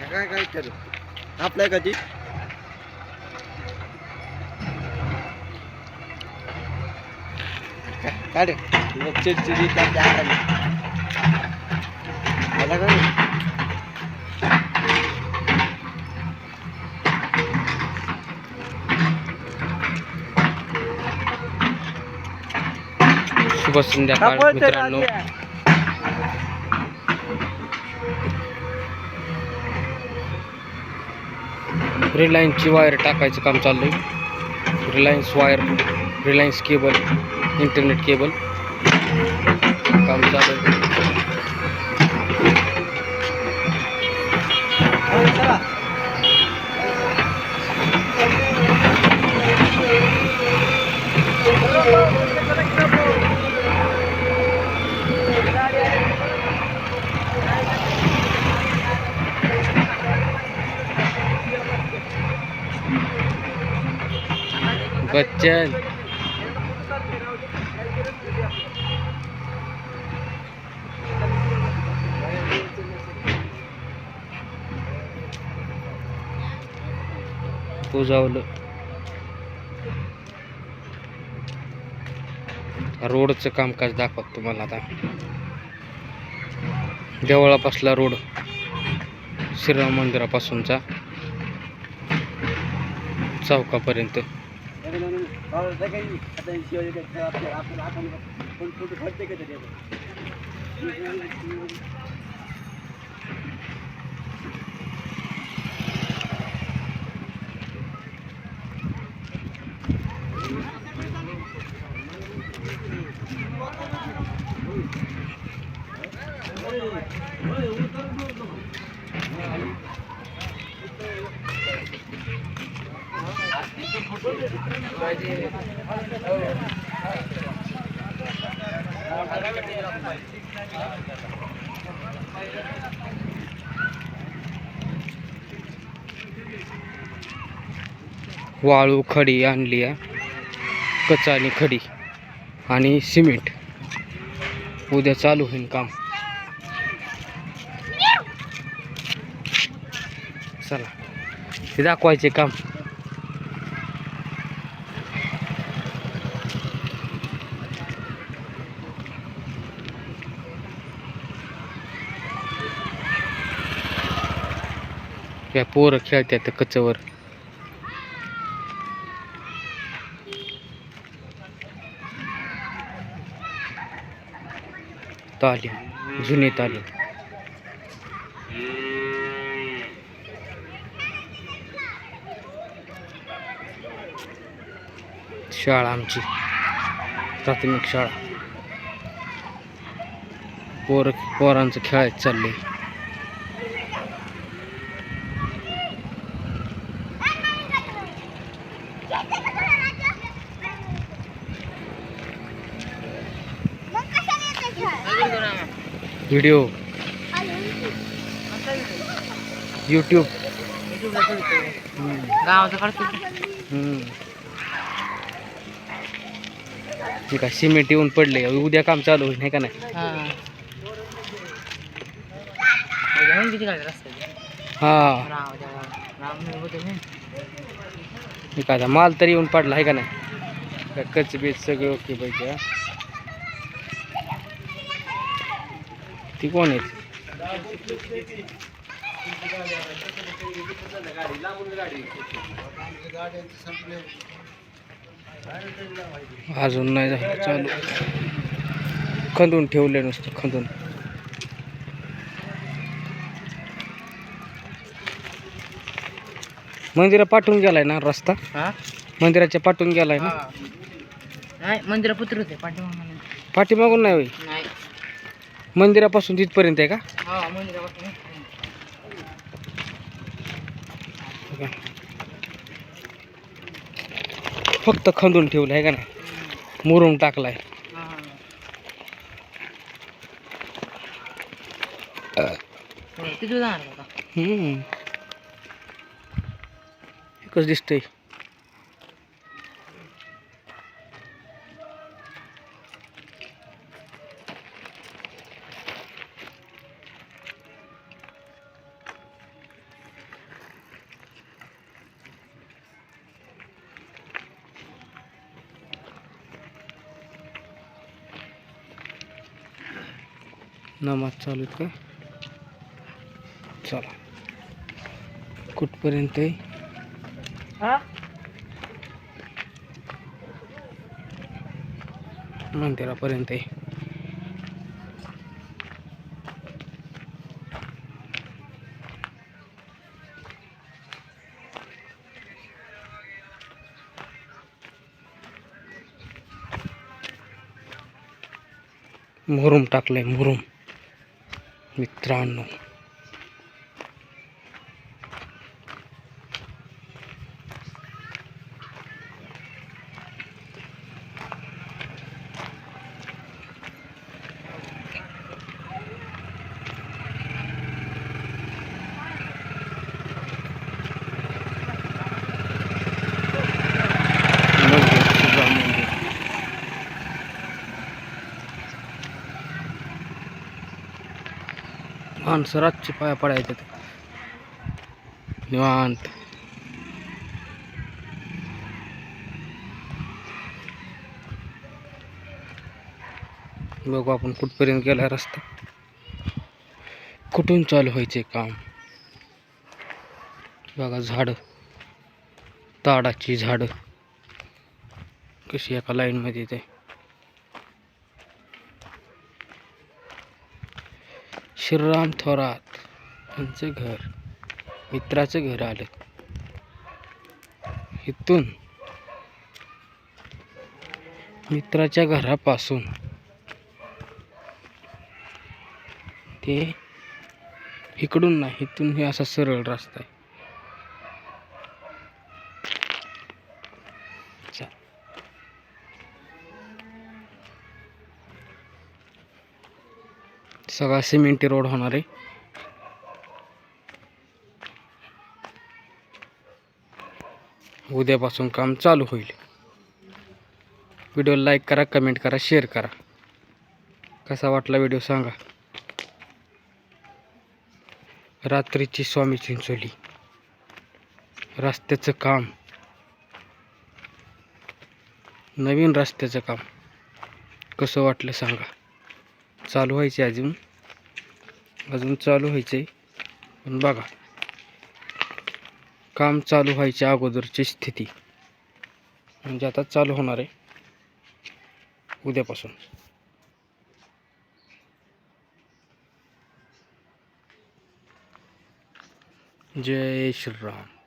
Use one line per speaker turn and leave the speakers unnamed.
काय काय करू? आपल्या का ती काढ चिडचिडी त्याच्या हाताने? मला काय
शुभ संध्याकाळ मित्रांनो. रिलायन्सची वायर टाकायचं काम चाललंय. Reliance wire Reliance cable internet cable काम चालू बच्चन पुजावलं रोडचं कामकाज दाखवत तुम्हाला आता. देवळापासला रोड. श्रीराम मंदिरापासूनचा. चौकापर्यंत. वाळू खडी आणली आहे. कचानी आणि खडी आणि सिमेंट. उद्या चालू होईल काम. चला. हे दाखवायचे काम. या पोरं खेळतात कचवर. तालीम जुनी तालीम. शाळा आमची प्राथमिक शाळा. पोर पोरांचं खेळायचं चाललंय. Video YouTube. ठीक आहे सिमेंट येऊन पडले उद्या काम चालू होईल नाही का नाही?
हा.
ठीक आहे माल तरी येऊन पडला आहे का नाही? कच बीच सगळं ओके पाहिजे ती कोण आहे अजून नाही झालं चालू. खंदून ठेवले नुसतं खंदून. मंदिरा पाठवून गेलाय ना रस्ता? मंदिराच्या पाठवून गेलाय ना?
मंदिरा पुत्र होते पाठीमागून.
पाठीमागून नाही
नाही.
मंदिरापासून तिथपर्यंत आहे का?
हा मंदिरापासून
फक्त खंदून ठेवलं आहे का नाही? मुरुम टाकलाय. एकच दिसतंय. नमाज चालू आहेत का? चला. कुठपर्यंत आहे? मंदिरापर्यंत आहे. मुरुम टाकलंय मुरुम. मित्रांनो मंदिर, शिवराम मंदिर. माणसं रातची पाया पडायचे निवांत. बघू आपण कुठपर्यंत गेला रस्ता. कुठून चालू व्हायचे काम? बघा झाडं. ताडाची झाडं. कशी एका लाईनमध्ये ते. श्रीराम थोरात यांचं घर मित्राचं घर आलं. इथून मित्राच्या घरापासून ते इकडून नाही इथून हे असा सरळ रस्ता आहे. सगळा सिमेंटी रोड होणार आहे. उद्यापासून काम चालू होईल. व्हिडिओ लाईक करा कमेंट करा शेअर करा. कसा वाटला व्हिडिओ सांगा. रात्रीची स्वामी चिंचोली. रस्त्याचं काम. नवीन रस्त्याचं काम. कसं वाटलं सांगा. चालू व्हायचे अजून. अजून चालू व्हायचे. पण बघा. काम चालू व्हायच्या अगोदरची स्थिती. म्हणजे आता चालू होणार आहे. उद्यापासून. जय श्रीराम.